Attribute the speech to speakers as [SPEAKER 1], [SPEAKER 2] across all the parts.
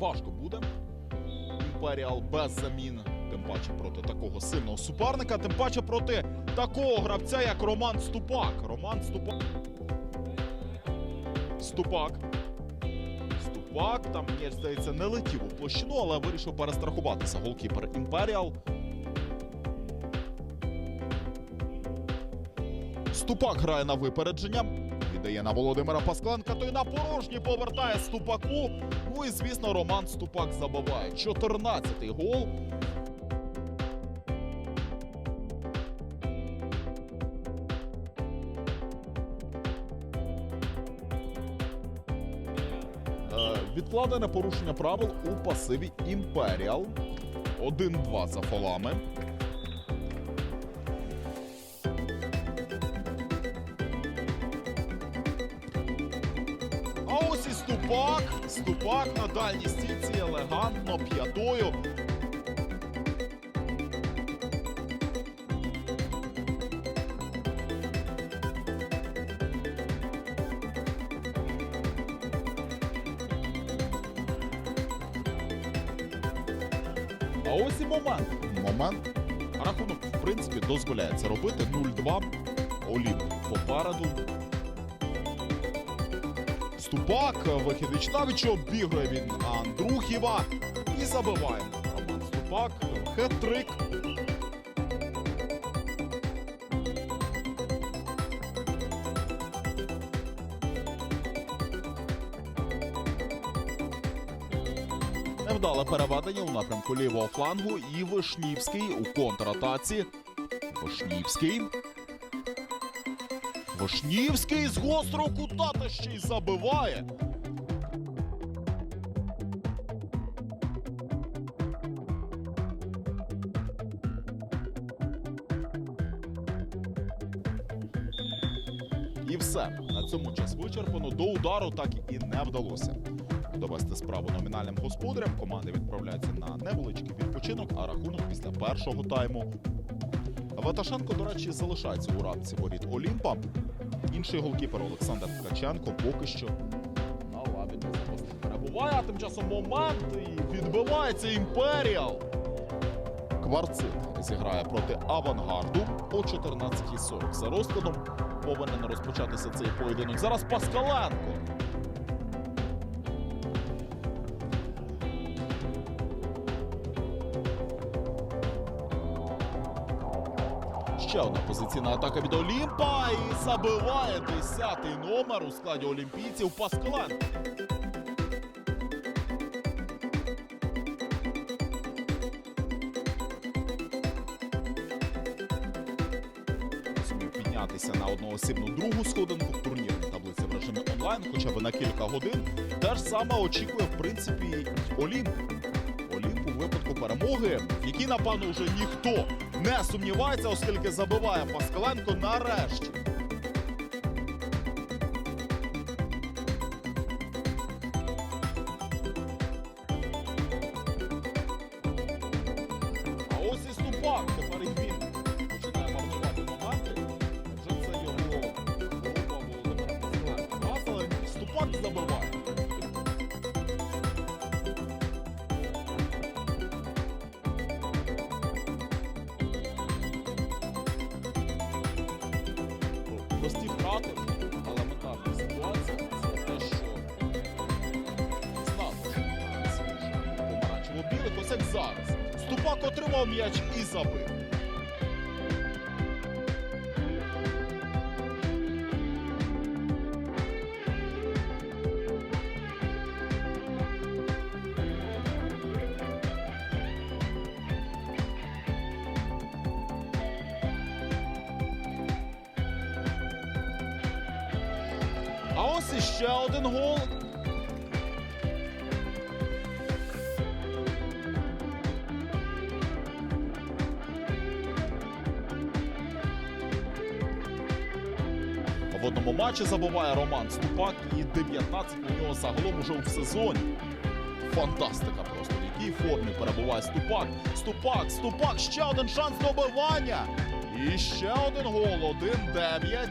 [SPEAKER 1] Важко буде. Імперіал без замін. Тим паче проти такого сильного суперника, тим паче проти такого гравця, як Роман Ступак. Роман Ступак. Ступак. Ступак. Там, мені здається, не летів у площину, але вирішив перестрахуватися. Голкіпер Імперіал. Ступак грає на випередження. Віддає на Володимира Паскленка, той на порожній повертає Ступаку. Ну і звісно, Роман Ступак забиває. 14-й гол. Е, Відкладене порушення правил у пасиві Імперіал. 1-2 за фолами. Ступак. Ступак на дальній стійці елегантно п'ятою. А ось і момент. Момент. Рахунок, в принципі, дозволяє це робити. 0-2. Олімп попереду. Ступак, вихід Вічнавича, обігрує він Андрухіва і забиває. Роман Ступак, хет-трик. Невдале переведення у напрямку лівого флангу і Вишнівський у контратаці. Вишнівський. Вишнівський з гострого кута та ще й забиває. І все. На цьому час вичерпано. До удару так і не вдалося. Довести справу номінальним господарям. Команди відправляються на невеличкий відпочинок, а рахунок після першого тайму Ваташенко, до речі, залишається у рамці воріт Олімпа. Інший голкіпер Олександр Ткаченко поки що на лаві для перебуває. А тим часом момент і відбивається Імперіал. Кварцит зіграє проти авангарду о 14.40. За розкладом повинен розпочатися цей поєдинок. Зараз Паскаленко. Ще одна позиційна атака від Олімпа і забиває 10-й номер у складі олімпійців Паскаленко. Зумів піднятися на одноосібну другу сходинку в турнірній таблиці в режимі онлайн, хоча б на кілька годин. Те ж саме очікує, в принципі, Олімп. Олімп у випадку перемоги, в якій, напевно, вже ніхто не сумнівається, оскільки забиває Паскаленко нарешті. А ось і Ступак. Тепер починає марнувати моменти. Вже це його група Володимира. Зараз. Ступак отримав м'яч і забив. А ось іще один гол. В одному матчі забуває Роман Ступак і 19 у нього загалом уже в сезоні. Фантастика просто. В якій формі перебуває Ступак. Ступак, Ступак, ще один шанс добивання. І ще один гол. 1-9.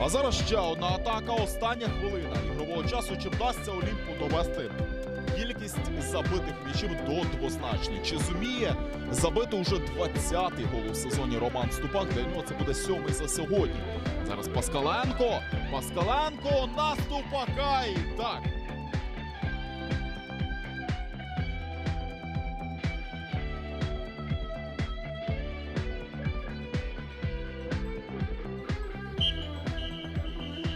[SPEAKER 1] А зараз ще одна атака. Остання хвилина ігрового часу. Чи вдасться Олімпу довести кількість забитих м'ячів до двозначної? Чи зуміє забити уже 20-й гол у сезоні Роман Ступак? Для нього це буде сьомий за сьогодні. Зараз Паскаленко. Паскаленко на Ступака. І так.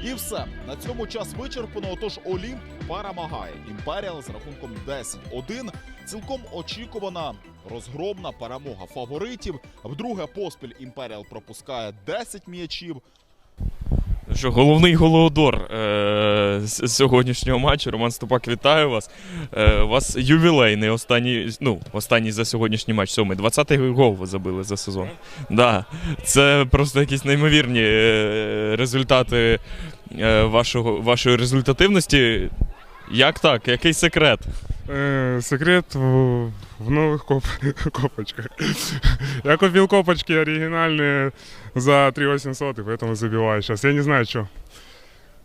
[SPEAKER 1] І все на цьому час вичерпано. Отож, Олімп перемагає Імперіал з рахунком 10-1. Цілком очікувана розгромна перемога фаворитів. Вдруге поспіль Імперіал пропускає 10 м'ячів.
[SPEAKER 2] Що головний голодор е- сьогоднішнього матчу. Роман Ступак, вітаю вас. Е- у вас ювілейний останній, ну, останній за сьогоднішній матч, сьомий. 20-й гол ви забили за сезон. Да. Це просто якісь неймовірні е- результати вашого, вашої результативності. Як так? Який секрет?
[SPEAKER 3] Э, секрет в, в новых коп, копочках. Я купил копочки оригинальные за 3800, и поэтому забиваю сейчас. Я не знаю, что.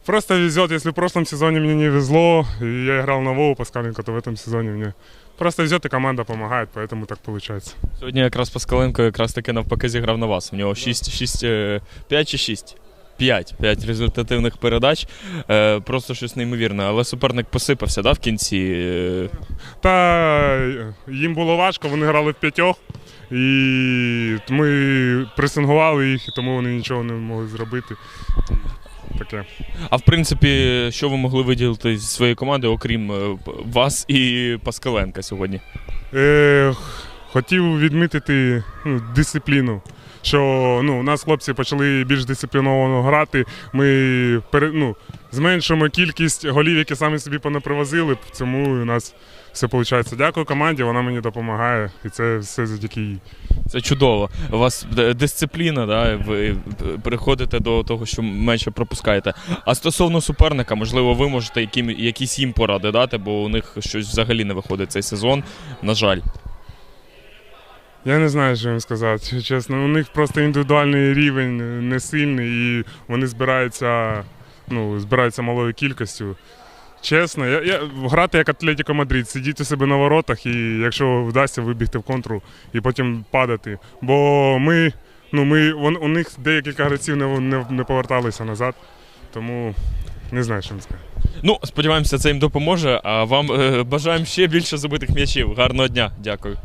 [SPEAKER 3] Просто везет. Если в прошлом сезоне мне не везло, и я играл на Вову Паскаленко, то в этом сезоне мне просто везет, и команда помогает, поэтому так получается.
[SPEAKER 2] Сьогодні якраз Паскаленко якраз таки навпаки зіграв на вас. У нього 6, 6, 5 чи 6? 5. 5 результативних передач. Е, просто щось неймовірне. Але суперник посипався да, в кінці. Е,
[SPEAKER 3] Та їм було важко, вони грали в п'ятьох. І ми пресингували їх, і тому вони нічого не могли зробити. Таке.
[SPEAKER 2] А в принципі, що ви могли виділити зі своєї команди, окрім е, вас і Паскаленка сьогодні?
[SPEAKER 3] Е, хотів відмітити ну, дисципліну. Що ну, у нас хлопці почали більш дисципліновано грати. Ми пере, ну, зменшуємо кількість голів, які самі собі понапривозили. Тому у нас все виходить. Дякую команді, вона мені допомагає. І це все завдяки їй.
[SPEAKER 2] Це чудово. У вас е, дисципліна, да? ви приходите до того, що менше пропускаєте. А стосовно суперника, можливо, ви можете яким, якісь їм поради дати, бо у них щось взагалі не виходить цей сезон. На жаль.
[SPEAKER 3] Я не знаю, що їм сказати. Чесно, у них просто індивідуальний рівень не сильний, і вони збираються, ну, збираються малою кількістю. Чесно, я, я, грати як Атлетіко Мадрид, сидіти себе на воротах, і якщо вдасться вибігти в контру і потім падати. Бо ми, ну, ми, вон, у них декілька гравців не, не, не поверталися назад, тому не знаю, що їм сказати.
[SPEAKER 2] Ну, сподіваємося, це їм допоможе. А вам е, бажаємо ще більше забитих м'ячів. Гарного дня. Дякую.